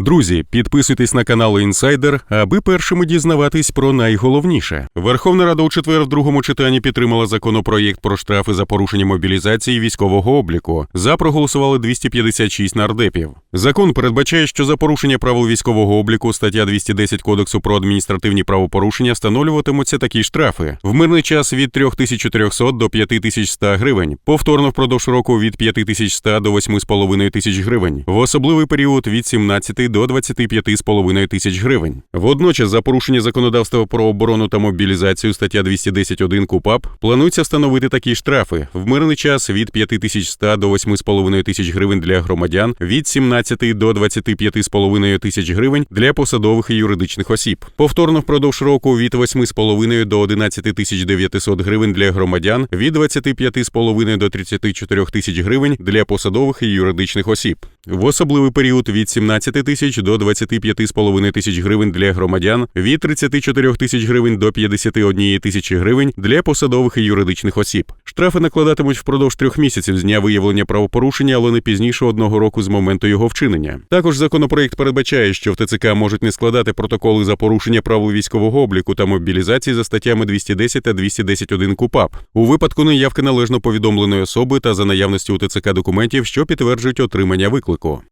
Друзі, підписуйтесь на канал Інсайдер, аби першими дізнаватись про найголовніше. Верховна Рада у четвер в другому читанні підтримала законопроєкт про штрафи за порушення мобілізації військового обліку. За проголосували 256 нардепів. Закон передбачає, що за порушення правил військового обліку стаття 210 Кодексу про адміністративні правопорушення встановлюватимуться такі штрафи в мирний час від 3400 до 5100 гривень, повторно впродовж року від 5100 до 8500 тисяч гривень, в особливий період від 17 до 25,5 тисяч гривень. Водночас, за порушення законодавства про оборону та мобілізацію стаття 210.1 КУПАП планується встановити такі штрафи в мирний час від 5100 до 8,5 тисяч гривень для громадян, від 17 до 25,5 тисяч гривень для посадових і юридичних осіб. Повторно впродовж року від 8,5 до 11 тисяч 900 гривень для громадян, від 25,5 до 34 тисяч гривень для посадових і юридичних осіб. В особливий період від 17 тисяч до 25,5 тисяч гривень для громадян, від 34 тисяч гривень до 51 тисячі гривень для посадових і юридичних осіб. Штрафи накладатимуть впродовж трьох місяців з дня виявлення правопорушення, але не пізніше одного року з моменту його вчинення. Також законопроект передбачає, що в ТЦК можуть не складати протоколи за порушення правил військового обліку та мобілізації за статтями 210 та 210.1 КУПАП у випадку неявки належно повідомленої особи та за наявності у ТЦК документів, що підтверджують отримання виклику республіку.